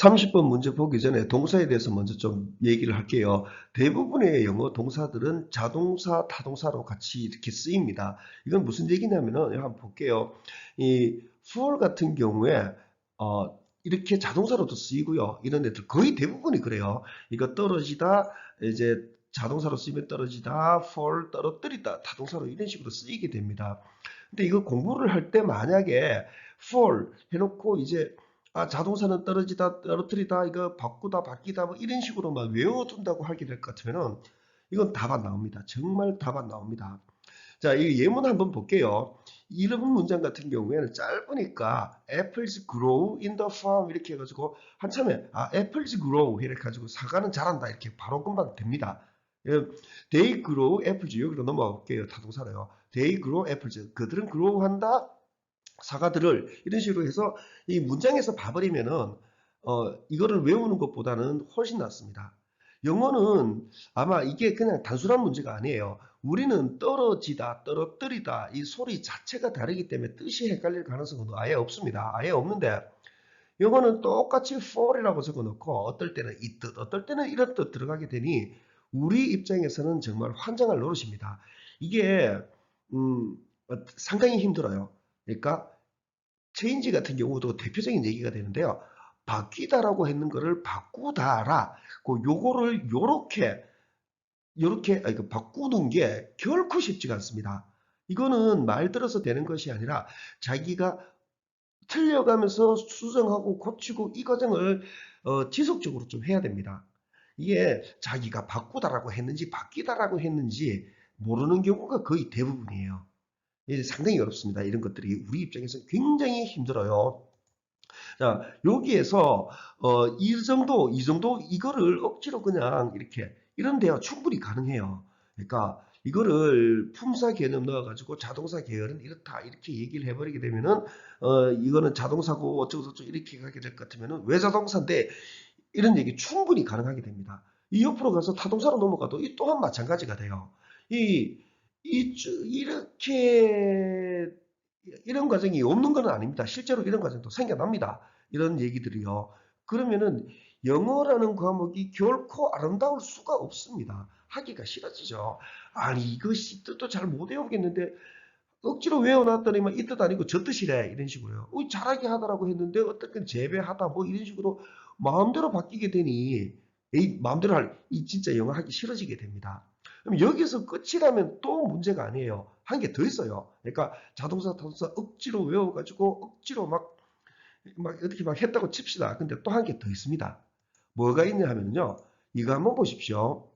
30번 문제 보기 전에 동사에 대해서 먼저 좀 얘기를 할게요. 대부분의 영어 동사들은 자동사, 타동사로 같이 이렇게 쓰입니다. 이건 무슨 얘기냐면은 한번 볼게요. 이 for 같은 경우에 어, 이렇게 자동사로도 쓰이고요. 이런 애들 거의 대부분이 그래요. 이거 떨어지다 이제 자동사로 쓰면 떨어지다, fall 떨어뜨리다, 타동사로 이런 식으로 쓰이게 됩니다. 근데 이거 공부를 할 때 만약에 fall 해놓고 이제 아, 자동사는 떨어지다, 떨어뜨리다, 이거 바꾸다, 바뀌다, 뭐 이런 식으로만 외워둔다고 하게 될 것 같으면은 이건 답 안 나옵니다. 정말 답 안 나옵니다. 자, 이 예문 한번 볼게요. 이런 문장 같은 경우에는 짧으니까 apples grow in the farm 이렇게 해가지고 한참에 아, apples grow 이렇게 해가지고 사과는 자란다 이렇게 바로 금방 됩니다. 예, they grow apples 여기로 넘어가 볼게요. 타동사로요. they grow apples 그들은 grow 한다 사과들을 이런 식으로 해서 이 문장에서 봐버리면은 어 이거를 외우는 것보다는 훨씬 낫습니다. 영어는 아마 이게 그냥 단순한 문제가 아니에요. 우리는 떨어지다, 떨어뜨리다 이 소리 자체가 다르기 때문에 뜻이 헷갈릴 가능성은 아예 없습니다. 아예 없는데 영어는 똑같이 fall이라고 적어놓고 어떨 때는 이 뜻, 어떨 때는 이런 뜻 들어가게 되니 우리 입장에서는 정말 환장할 노릇입니다. 이게 음, 상당히 힘들어요. 그러니까 체인지 같은 경우도 대표적인 얘기가 되는데요. 바뀌다라고 했는 거를 바꾸다라. 그 요거를 요렇게 요렇게 아니, 그 바꾸는 게 결코 쉽지가 않습니다. 이거는 말 들어서 되는 것이 아니라 자기가 틀려가면서 수정하고 고치고 이 과정을 어, 지속적으로 좀 해야 됩니다. 이게 자기가 바꾸다라고 했는지 바뀌다라고 했는지 모르는 경우가 거의 대부분이에요. 상당히 어렵습니다. 이런 것들이 우리 입장에서 굉장히 힘들어요. 자, 여기에서 어, 이 정도, 이 정도 이거를 억지로 그냥 이렇게 이런 대화 충분히 가능해요. 그러니까 이거를 품사 개념 넣어가지고 자동사 계열은 이렇다 이렇게 얘기를 해버리게 되면은 어, 이거는 자동사고 어쩌고 저쩌고 이렇게 가게 될 것 같으면은 왜 자동사인데 이런 얘기 충분히 가능하게 됩니다. 이 옆으로 가서 타동사로 넘어가도 이 또한 마찬가지가 돼요. 이 이, 이렇게 이런 과정이 없는 건 아닙니다. 실제로 이런 과정도 생겨납니다. 이런 얘기들이요. 그러면은 영어라는 과목이 결코 아름다울 수가 없습니다. 하기가 싫어지죠. 아니 이것이 뜻도 잘 못 외우겠는데 억지로 외워놨더니만 이 뜻 아니고 저 뜻이래 이런 식으로요. 어, 잘하게 하더라고 했는데 어떻게 재배하다 뭐 이런 식으로 마음대로 바뀌게 되니 이 마음대로 할 이 진짜 영어 하기 싫어지게 됩니다. 그럼 여기서 끝이라면 또 문제가 아니에요. 한 개 더 있어요. 그러니까 자동사, 타동사 억지로 외워가지고 억지로 막, 막 어떻게 막 했다고 칩시다. 근데 또 한 개 더 있습니다. 뭐가 있냐 하면요. 이거 한번 보십시오.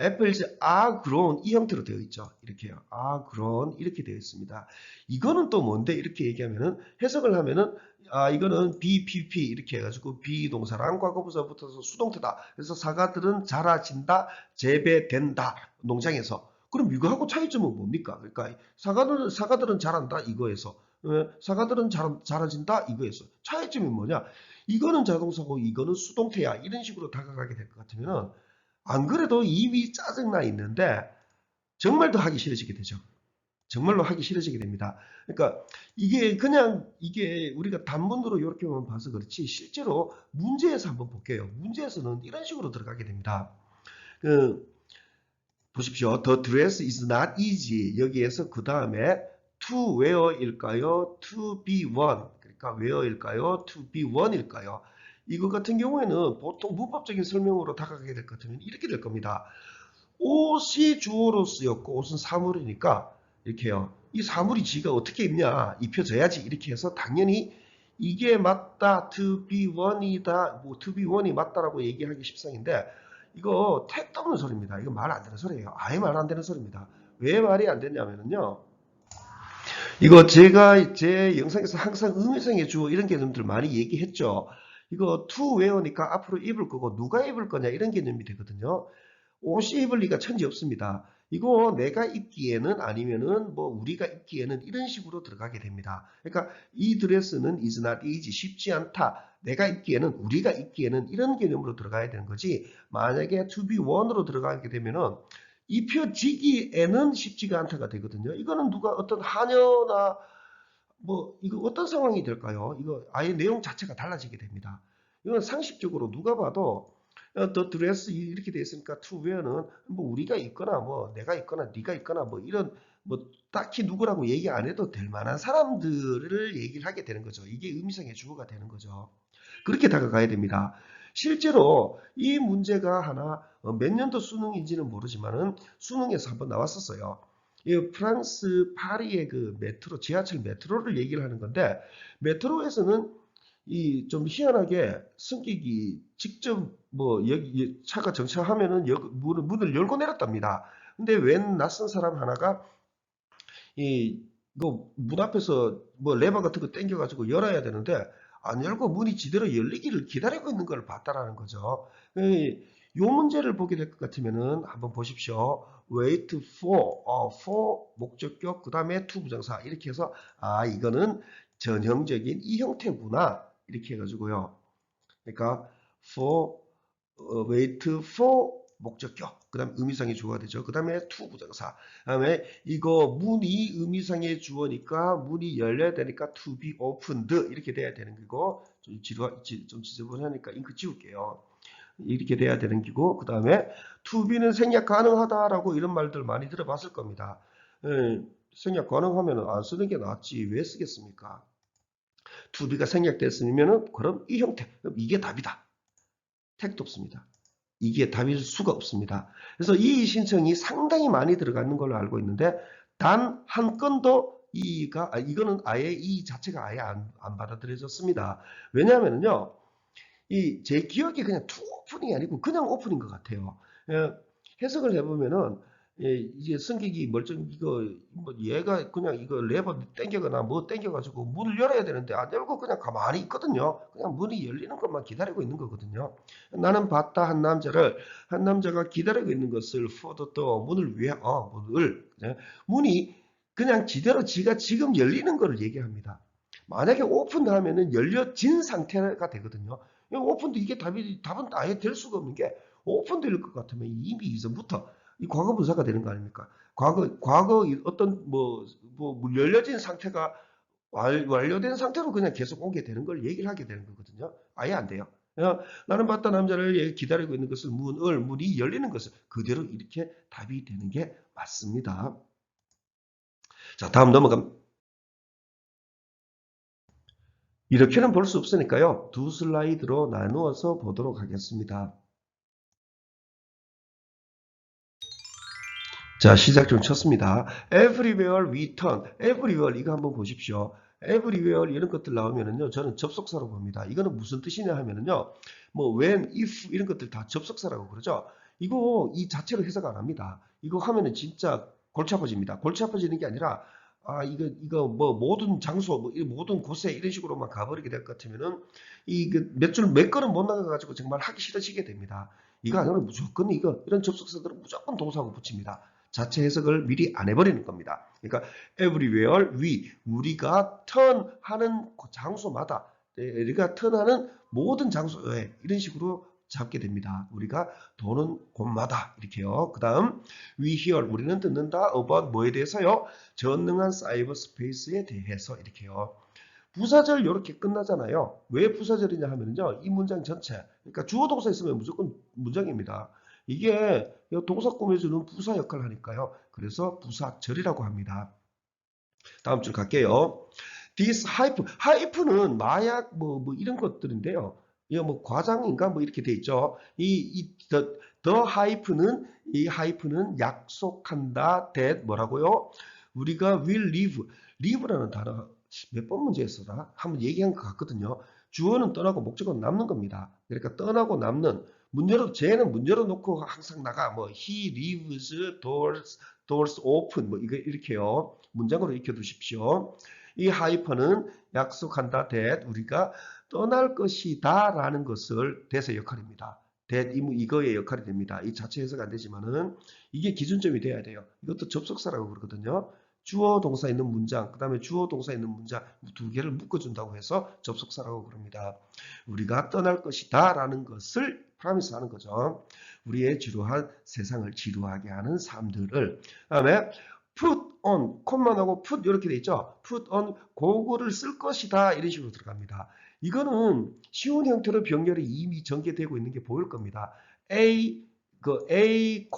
Apples are grown 이 형태로 되어 있죠. 이렇게요. are grown 이렇게 되어 있습니다. 이거는 또 뭔데 이렇게 얘기하면은 해석을 하면은 아 이거는 BPP 이렇게 해가지고 비동사랑 과거부사 붙어서 수동태다. 그래서 사과들은 자라진다, 재배된다 농장에서. 그럼 이거하고 차이점은 뭡니까? 그러니까 사과들은 사과들은 자란다 이거에서 어, 사과들은 자, 자라진다 이거에서 차이점이 뭐냐? 이거는 자동사고 이거는 수동태야 이런 식으로 다가가게 될 것 같으면은 안 그래도 입이 짜증나 있는데 정말 더 하기 싫어지게 되죠. 정말로 하기 싫어지게 됩니다. 그러니까 이게 그냥 이게 우리가 단문으로 이렇게만 봐서 그렇지 실제로 문제에서 한번 볼게요. 문제에서는 이런 식으로 들어가게 됩니다. 그 보십시오. The dress is not easy. 여기에서 그 다음에 to wear일까요? to be one. 그러니까 wear일까요? to be one일까요? 이거 같은 경우에는 보통 문법적인 설명으로 다가가게 될것 같으면 이렇게 될 겁니다. 옷이 주어로 쓰였고 옷은 사물이니까 이렇게요. 이 사물이 지가 어떻게 입냐 입혀져야지 이렇게 해서 당연히 이게 맞다 to be one이다 뭐 to be one이 맞다라고 얘기하기 십상인데 이거 택도 없는 소리입니다. 이거 말 안 되는 소리예요. 아예 말 안 되는 소리입니다. 왜 말이 안 되냐면요. 이거 제가 제 영상에서 항상 의미성의 주어 이런 개념들 많이 얘기했죠. 이거 to wear니까 앞으로 입을 거고 누가 입을 거냐 이런 개념이 되거든요. 옷이 입을 리가 천지 없습니다. 이거 내가 입기에는 아니면은 뭐 우리가 입기에는 이런 식으로 들어가게 됩니다. 그러니까 이 드레스는 is not easy 쉽지 않다. 내가 입기에는 우리가 입기에는 이런 개념으로 들어가야 되는 거지. 만약에 to be one으로 들어가게 되면은 입혀지기에는 쉽지가 않다가 되거든요. 이거는 누가 어떤 하녀나 뭐 이거 어떤 상황이 될까요? 이거 아예 내용 자체가 달라지게 됩니다. 이건 상식적으로 누가 봐도 어, the dress 이렇게 돼 있으니까 wear는 뭐 우리가 입거나 뭐 내가 입거나 네가 입거나 뭐 이런 뭐 딱히 누구라고 얘기 안 해도 될 만한 사람들을 얘기를 하게 되는 거죠. 이게 의미상의 주어가 되는 거죠. 그렇게 다가가야 됩니다. 실제로 이 문제가 하나 어, 몇 년도 수능인지는 모르지만은 수능에서 한번 나왔었어요. 이 프랑스 파리의 그 메트로 지하철 메트로를 얘기를 하는 건데 메트로에서는 이 좀 희한하게 승객이 직접 뭐 여기 차가 정차하면은 여- 문을, 문을 열고 내렸답니다. 근데 웬 낯선 사람 하나가 이 이거 문 앞에서 뭐 레버 같은 거 당겨가지고 열어야 되는데 안 열고 문이 지대로 열리기를 기다리고 있는 걸 봤다라는 거죠. 이요 문제를 보게 될 것 같으면은 한번 보십시오. Wait for, 어, for 목적격, 그 다음에 to 부정사 이렇게 해서 아 이거는 전형적인 이 형태구나 이렇게 해가지고요. 그러니까 for, 어, wait for 목적격, 그 다음에 의미상의 주어가 되죠. 그 다음에 to 부정사. 그 다음에 이거 문이 의미상의 주어니까 문이 열려야 되니까 to be opened 이렇게 돼야 되는 거고 좀 지루하, 지- 좀 지저분하니까 잉크 지울게요. 이렇게 돼야 되는 기고 그 다음에 be는 생략 가능하다라고 이런 말들 많이 들어봤을 겁니다. 예, 생략 가능하면 안 쓰는 게 낫지 왜 쓰겠습니까? to be가 생략됐으면은 그럼 이 형태 이게 답이다. 택도 없습니다. 이게 답일 수가 없습니다. 그래서 이 신청이 상당히 많이 들어가는 걸로 알고 있는데 단 한 건도 이가 아, 이거는 아예 이 자체가 아예 안, 안 받아들여졌습니다. 왜냐하면요. 이 제 기억에 그냥 투 오프닝이 아니고 그냥 오프닝 것 같아요. 예, 해석을 해보면은 예, 이제 승객이 멀쩡 이거 뭐 얘가 그냥 이거 레버 땡겨거나 뭐 땡겨가지고 문을 열어야 되는데 안 열고 그냥 가만히 있거든요. 그냥 문이 열리는 것만 기다리고 있는 거거든요. 나는 봤다 한 남자를 한 남자가 기다리고 있는 것을 door 문을 위해 어 문을 예, 문이 그냥 지대로 지가 지금 열리는 것을 얘기합니다. 만약에 오픈드 하면은 열려진 상태가 되거든요. 이 오픈드 이게 답이 답은 아예 될 수가 없는 게 오픈될 것 같으면 이미 이전부터 이 과거 분사가 되는 거 아닙니까? 과거 과거 이 어떤 뭐, 뭐 열려진 상태가 완, 완료된 상태로 그냥 계속 오게 되는 걸 얘기를 하게 되는 거거든요. 아예 안 돼요. 어, 나는 봤다 남자를 얘- 기다리고 있는 것을 문 을 문이 열리는 것을 그대로 이렇게 답이 되는 게 맞습니다. 자, 다음 넘어갑. 이렇게는 볼 수 없으니까요. 두 슬라이드로 나누어서 보도록 하겠습니다. 자, 시작 좀 쳤습니다. Everywhere we turn. Everywhere 이거 한번 보십시오. Everywhere 이런 것들 나오면은요. 저는 접속사로 봅니다. 이거는 무슨 뜻이냐 하면은요. 뭐 when, if 이런 것들 다 접속사라고 그러죠. 이거 이 자체로 해석 안 합니다. 이거 하면은 진짜 골치 아파집니다. 골치 아파지는 게 아니라 아 이거 이거 뭐 모든 장소 뭐이 모든 곳에 이런 식으로만 가버리게 될 것 같으면은 이몇 줄몇 걸음 못 나가 가지고 정말 하기 싫어지게 됩니다. 이거 아니면 무조건 이거 이런 접속사들은 무조건 동사하고 붙입니다. 자체 해석을 미리 안 해버리는 겁니다. 그러니까 everywhere we 우리가 턴하는 그 장소마다 네, 우리가 턴하는 모든 장소에 이런 식으로 잡게 됩니다. 우리가 도는 곳마다 이렇게요. 그 다음 we hear 우리는 듣는다 about 뭐에 대해서요? 전능한 사이버 스페이스에 대해서 이렇게요. 부사절 이렇게 끝나잖아요. 왜 부사절이냐 하면요. 이 문장 전체 그러니까 주어 동사 있으면 무조건 문장입니다. 이게 동사 꾸며주는 부사 역할을 하니까요. 그래서 부사절이라고 합니다. 다음 줄 갈게요. This hype, hype는 마약 뭐, 뭐 이런 것들인데요. 이거 뭐 과장인가 뭐 이렇게 돼 있죠. 이, 이 the, the hype는 이 hype는 약속한다. that 뭐라고요? 우리가 will live, live라는 단어 몇 번 문제였어라? 한번 얘기한 것 같거든요. 주어는 떠나고 목적은 남는 겁니다. 그러니까 떠나고 남는 문 열어 쟤는 문 열어 놓고 항상 나가 뭐 he leaves doors doors open 뭐 이거 이렇게요. 문장으로 익혀 두십시오. 이 하이퍼는 약속한다 that 우리가 떠날 것이다 라는 것을 대세 역할입니다. 이- 이거의 역할이 됩니다. 이 자체 해석 안 되지만은 이게 기준점이 돼야 돼요. 이것도 접속사라고 그러거든요. 주어 동사 있는 문장, 그 다음에 주어 동사 있는 문장 두 개를 묶어준다고 해서 접속사라고 그럽니다. 우리가 떠날 것이다 라는 것을 프라미스 하는 거죠. 우리의 지루한 세상을 지루하게 하는 삶들을. 그 다음에 put on, 콤만 하고 put 이렇게 돼 있죠. put on 고구를 쓸 것이다 이런 식으로 들어갑니다. 이거는 쉬운 형태로 병렬이 이미 전개되고 있는 게 보일 겁니다. A 그 A,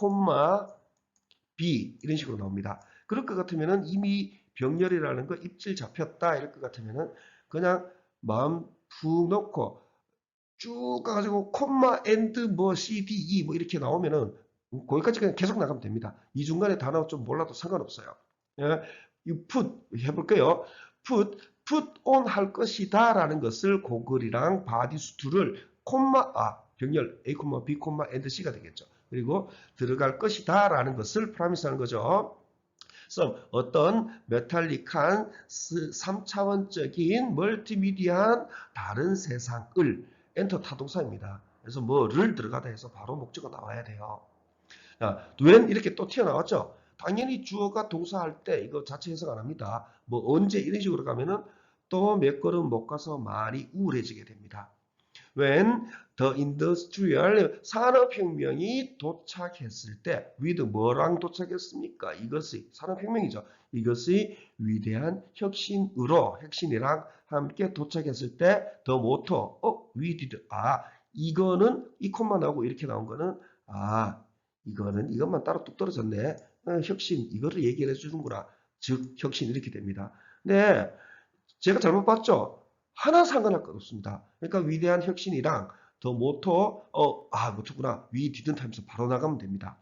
B 이런 식으로 나옵니다. 그럴 것 같으면은 이미 병렬이라는 거 입질 잡혔다 이럴 것 같으면은 그냥 마음 푹 넣고 쭉 가가지고 콤마 엔드 뭐 C, D, E 뭐 이렇게 나오면은 거기까지 그냥 계속 나가면 됩니다. 이 중간에 단어 좀 몰라도 상관없어요. 예, 이 put 해볼게요. put, put on 할 것이다 라는 것을 고글이랑 바디 수투를 콤마, 아, 병렬 A, B, and C가 되겠죠. 그리고 들어갈 것이다 라는 것을 프라미스 하는 거죠. 그래서 어떤 메탈릭한 3차원적인 멀티미디어한 다른 세상을 엔터 타동사입니다. 그래서 뭐를 들어가다 해서 바로 목적어 나와야 돼요. 자, when 이렇게 또 튀어나왔죠. 당연히 주어가 동사할 때 이거 자체 해석 안 합니다. 뭐 언제 이런 식으로 가면은 또 몇 걸음 못 가서 말이 우울해지게 됩니다. When the industrial 산업혁명이 도착했을 때 with 뭐랑 도착했습니까? 이것이 산업혁명이죠. 이것이 위대한 혁신으로 혁신이랑 함께 도착했을 때 the motor 어 we did 아 이거는 이 콤마 나오고 이렇게 나온 거는 아 이거는 이것만 따로 뚝 떨어졌네. 어, 혁신 이거를 얘기를 해주는구나. 즉 혁신 이렇게 됩니다. 네, 제가 잘못 봤죠? 하나 상관할 것 없습니다. 그러니까 위대한 혁신이랑 더 모토 어아 모토구나 위 디든 타면서 바로 나가면 됩니다.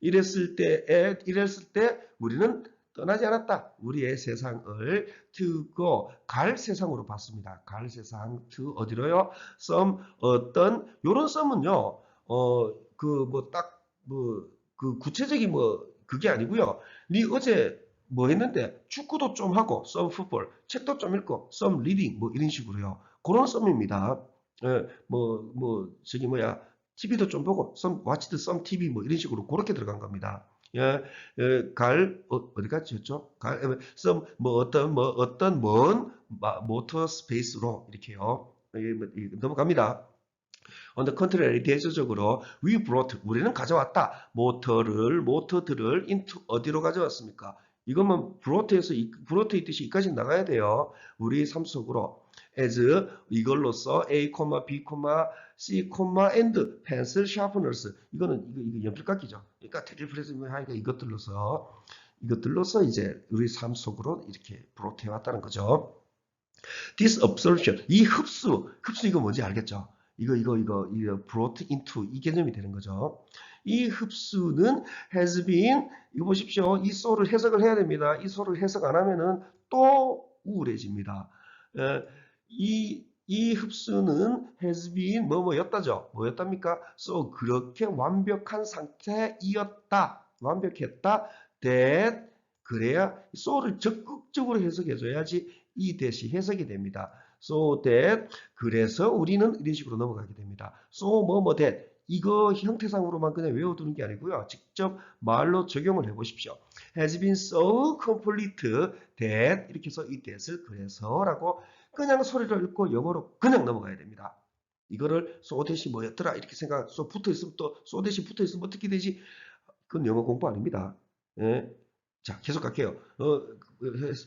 이랬을 때에 이랬을 때 우리는 떠나지 않았다. 우리의 세상을 두고 갈 세상으로 봤습니다. 갈 세상 두 어디로요? 썸 어떤 요런 썸은요. 어 그 뭐 딱 뭐 그 구체적인 뭐 그게 아니고요. 니 어제 뭐 했는데 축구도 좀 하고 썸 풋볼, 책도 좀 읽고 썸 리딩 뭐 이런 식으로요. 그런 썸입니다. 예, 뭐, 뭐, 저기 뭐야, TV도 좀 보고, 썸, watched some TV 뭐 이런 식으로 그렇게 들어간 겁니다. 예, 예, 갈, 어, 어디 갔죠? 갈, 예, 썸, 뭐 어떤, 뭐 어떤 먼 모터 스페이스로 이렇게요. 예, 뭐, 예, 넘어갑니다. The contrary, 대조적으로 we brought, 우리는 가져왔다. 모터를, 모터들을 into 어디로 가져왔습니까? 이것만 브로트에서 브로트 있듯이 이까지 나가야 돼요. 우리 삶 속으로 as 이걸로써 a, b, c, and pencil sharpeners 이거는 이거 이거 연필깎이죠. 그러니까 테리프레스 하니까 이것들로서 이것들로서 이제 우리 삶 속으로 이렇게 브로트 해 왔다는 거죠. This absorption 이 흡수 흡수 이거 뭔지 알겠죠? 이거 이거 이거 이거 brought into 이 개념이 되는 거죠. 이 흡수는 has been 이거 보십시오. 이 so를 해석을 해야 됩니다. 이 so를 해석 안 하면은 또 우울해집니다. 에, 이, 이 흡수는 has been 뭐뭐였다죠. 뭐였답니까? so 그렇게 완벽한 상태이었다. 완벽했다. that 그래야 so를 적극적으로 해석해줘야지 이 대시 해석이 됩니다. So that 그래서 우리는 이런 식으로 넘어가게 됩니다. so 뭐뭐 that 이거 형태상으로만 그냥 외워두는 게 아니고요. 직접 말로 적용을 해보십시오. has been so complete that 이렇게 해서 이 that을 그래서 라고 그냥 소리를 읽고 영어로 그냥 넘어가야 됩니다. 이거를 so that이 뭐였더라 이렇게 생각 so 붙어있으면 또 so that이 붙어있으면 어떻게 되지? 그건 영어 공부 아닙니다. 예. 자, 계속 갈게요. 어,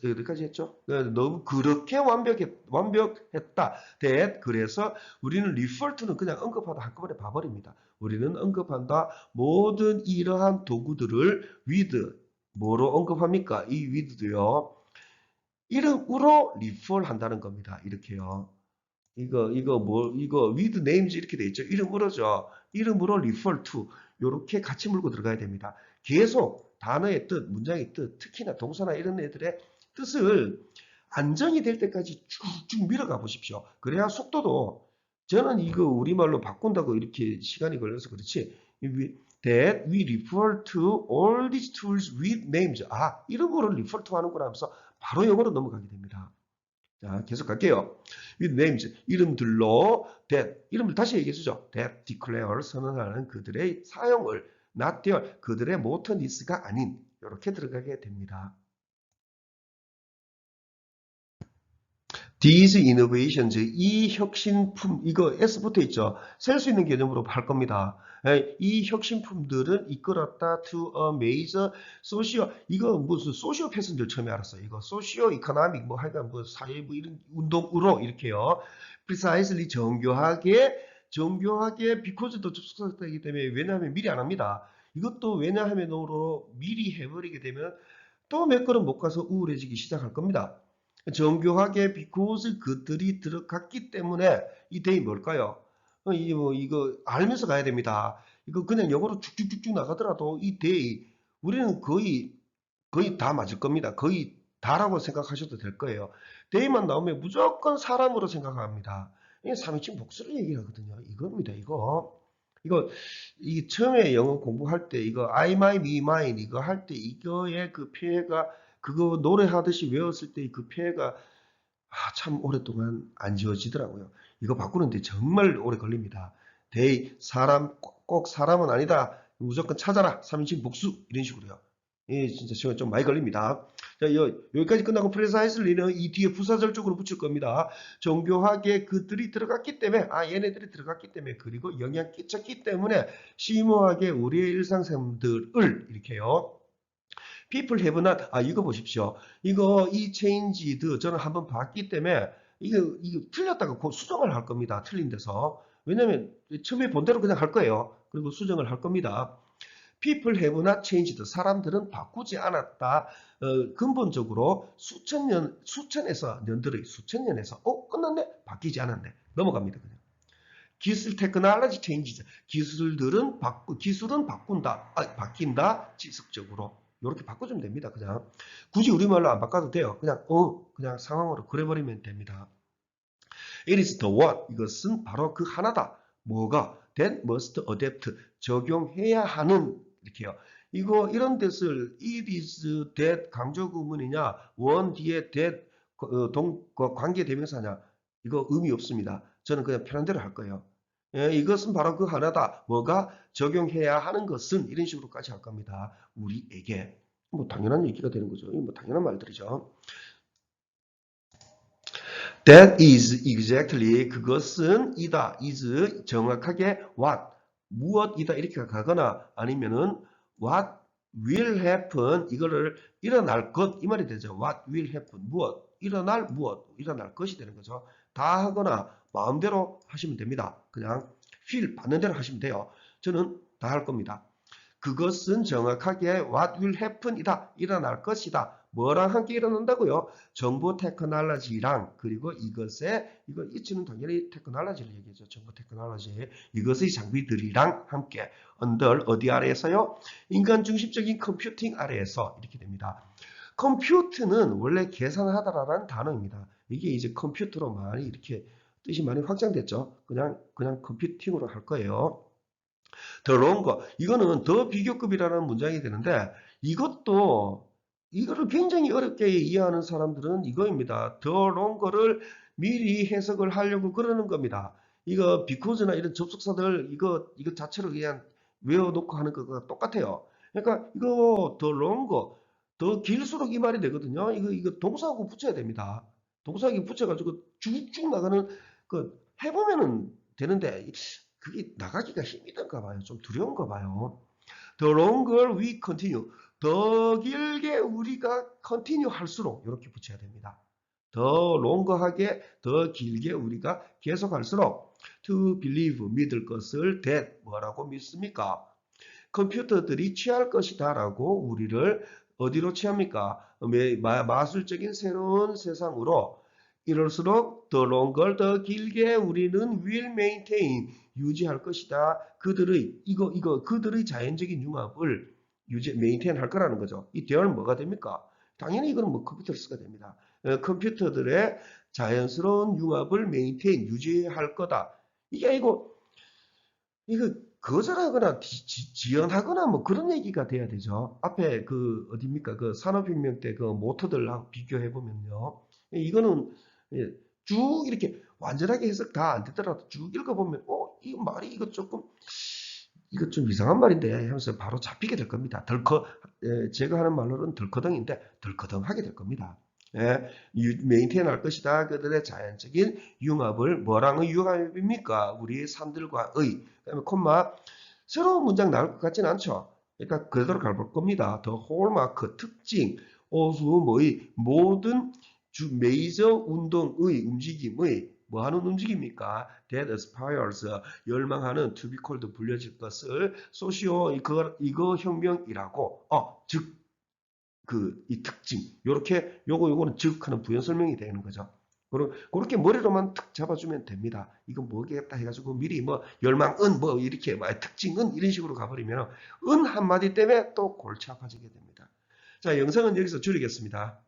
여기까지 했죠? 네, 너무 그렇게 완벽했, 완벽했다. that. 그래서 우리는 to는 그냥 언급하다 한꺼번에 봐버립니다. 우리는 언급한다. 모든 이러한 도구들을 with, 뭐로 언급합니까? 이 with도요. 이름으로 refer 한다는 겁니다. 이렇게요. 이거, 이거, 뭐, 이거, with names 이렇게 돼 있죠. 이름으로죠. 이름으로 refer to. 요렇게 같이 물고 들어가야 됩니다. 계속 단어의 뜻, 문장의 뜻, 특히나 동사나 이런 애들의 뜻을 안정이 될 때까지 쭉쭉 밀어가 보십시오. 그래야 속도도 저는 이거 우리말로 바꾼다고 이렇게 시간이 걸려서 그렇지 that we refer to all these tools with names 아 이런 거를 refer to 하는구나 하면서 바로 영어로 넘어가게 됩니다. 자 계속 갈게요. with names 이름들로 that 이름을 다시 얘기해 주죠. that declare 선언하는 그들의 사용을 not their 그들의 모터 니스가 아닌 이렇게 들어가게 됩니다. These innovations, 이 혁신품, 이거 S 붙어 있죠. 셀 수 있는 개념으로 할 겁니다. 이 혁신품들은 이끌었다 to a major socio, 이거 무슨 소시오 패슨들 처음에 알았어요. 이거 소시오 이코노믹 뭐 하여간 뭐 사회 뭐 이런 운동으로 이렇게요. precisely 정교하게 정교하게 because도 접속사이기 때문에 왜냐하면 미리 안 합니다. 이것도 왜냐하면으로 미리 해버리게 되면 또 몇 걸음 못 가서 우울해지기 시작할 겁니다. 정교하게 because 그들이 들어갔기 때문에 이 대이 뭘까요? 어, 이게 뭐 이거 알면서 가야 됩니다. 이거 그냥 영어로 쭉쭉쭉쭉 나가더라도 이 대이 우리는 거의 거의 다 맞을 겁니다. 거의 다라고 생각하셔도 될 거예요. 대이만 나오면 무조건 사람으로 생각합니다. 이게 3인칭 복수를 얘기하거든요. 이겁니다. 이거. 이거 이 처음에 영어 공부할 때 이거 I, my, me, mine 이거 할 때 이거의 그 피해가 그거 노래하듯이 외웠을 때 그 피해가 아, 참 오랫동안 안 지워지더라고요. 이거 바꾸는데 정말 오래 걸립니다. they 사람 꼭, 꼭 사람은 아니다. 무조건 찾아라. 3인칭 복수 이런 식으로요. 예, 진짜 시간 좀 많이 걸립니다. 자, 여, 여기까지 끝나고 프레사이슬리는 이 뒤에 부사절 쪽으로 붙일 겁니다. 정교하게 그들이 들어갔기 때문에, 아, 얘네들이 들어갔기 때문에, 그리고 영향 끼쳤기 때문에, 심오하게 우리의 일상생들을, 이렇게요. people have not, 아, 이거 보십시오. 이거, 이 changed, 저는 한번 봤기 때문에, 이거, 이거 틀렸다가 곧 수정을 할 겁니다. 틀린 데서. 왜냐면, 처음에 본대로 그냥 할 거예요. 그리고 수정을 할 겁니다. People have not changed. 사람들은 바꾸지 않았다. 어, 근본적으로 수천 년, 수천에서 년들의 수천 년에서 어 끝났네 바뀌지 않았네 넘어갑니다 그냥. 기술 테크놀로지 체인지죠. 기술들은 바꾸 기술은 바꾼다, 아, 바뀐다 지속적으로 이렇게 바꿔주면 됩니다. 그냥 굳이 우리말로 안 바꿔도 돼요. 그냥 어 그냥 상황으로 그래버리면 됩니다. It is the what 이것은 바로 그 하나다. 뭐가 that must adapt 적용해야 하는 이렇게요. 이거 이런 뜻을 it is that 강조 구문이냐 원 뒤에 that 어, 동그 관계 대명사냐 이거 의미 없습니다. 저는 그냥 편한 대로 할 거예요. 예, 이것은 바로 그 하나다. 뭐가 적용해야 하는 것은 이런 식으로까지 할 겁니다. 우리에게 뭐 당연한 얘기가 되는 거죠. 뭐 당연한 말들이죠. That is exactly 그것은 이다 is 정확하게 what 무엇이다 이렇게 가거나 아니면은 what will happen 이거를 일어날 것 이 말이 되죠. what will happen 무엇 일어날 무엇 일어날 것이 되는 거죠. 다 하거나 마음대로 하시면 됩니다. 그냥 feel 받는 대로 하시면 돼요. 저는 다 할 겁니다. 그것은 정확하게 what will happen 이다. 일어날 것이다. 뭐랑 함께 일어난다고요? 정보 테크놀로지랑 그리고 이것의 이거 이치는 당연히 테크놀로지를 얘기하죠. 정보 테크놀로지 이것의 장비들이랑 함께 언들 어디 아래에서요? 인간 중심적인 컴퓨팅 아래에서 이렇게 됩니다. 컴퓨트는 원래 계산하다라는 단어입니다. 이게 이제 컴퓨터로 많이 이렇게 뜻이 많이 확장됐죠. 그냥 그냥 컴퓨팅으로 할 거예요. 더 longer 이거는 더 비교급이라는 문장이 되는데 이것도 이거를 굉장히 어렵게 이해하는 사람들은 이거입니다. 더 롱거를 미리 해석을 하려고 그러는 겁니다. 이거 비코즈나 이런 접속사들 이거 이거 자체로 그냥 외워놓고 하는 거가 똑같아요. 그러니까 이거 더 롱거 더 길수록 이 말이 되거든요. 이거 이거 동사하고 붙여야 됩니다. 동사하고 붙여가지고 쭉쭉 나가는 그 해보면은 되는데 그게 나가기가 힘들던가 봐요. 좀 두려운가 봐요. The longer we continue. 더 길게 우리가 continue 할수록 이렇게 붙여야 됩니다. 더 롱거하게 더 길게 우리가 계속할수록 to believe 믿을 것을 that 뭐라고 믿습니까? 컴퓨터들이 취할 것이다라고 우리를 어디로 취합니까? 마- 마술적인 새로운 세상으로 이럴수록 더 longer 더 길게 우리는 will maintain 유지할 것이다. 그들의 이거 이거 그들의 자연적인 융합을 유지 maintain 할 거라는 거죠. 이 대화는 뭐가 됩니까? 당연히 이거는 뭐 컴퓨터를 쓰게 됩니다. 어, 컴퓨터들의 자연스러운 융합을 maintain 유지할 거다. 이게 아니고 이거 거절하거나 지- 지- 지연하거나 뭐 그런 얘기가 돼야 되죠. 앞에 그 어디입니까? 그 산업혁명 때 그 모터들하고 비교해 보면요. 이거는 예, 쭉 이렇게 완전하게 해석 다 안 되더라도 쭉 읽어보면 어, 이 말이 이거 조금 이거 좀 이상한 말인데 하면서 바로 잡히게 될 겁니다. 덜커 예, 제가 하는 말로는 덜커덩인데 덜커덩하게 될 겁니다. 예, 메인테인 할 것이다. 그들의 자연적인 융합을 뭐랑의 융합입니까? 우리 산들과의 그다음에 콤마 새로운 문장 나올 것 같지는 않죠. 그러니까 그대로 가볼 겁니다. 더 홀마크 특징 오수 뭐의 모든 주 메이저 운동의 움직임의 뭐 하는 움직임입니까? That aspires 열망하는 to be called 불려질 것을 소시오 이거 이거 혁명이라고 어, 즉 그 이 특징 요렇게 요거 요거는 즉 하는 부연 설명이 되는 거죠. 그렇게 머리로만 탁 잡아주면 됩니다. 이건 뭐겠다 해가지고 미리 뭐 열망은 뭐 이렇게 뭐 특징은 이런 식으로 가버리면 은 한마디 때문에 또 골치 아파지게 됩니다. 자 영상은 여기서 줄이겠습니다.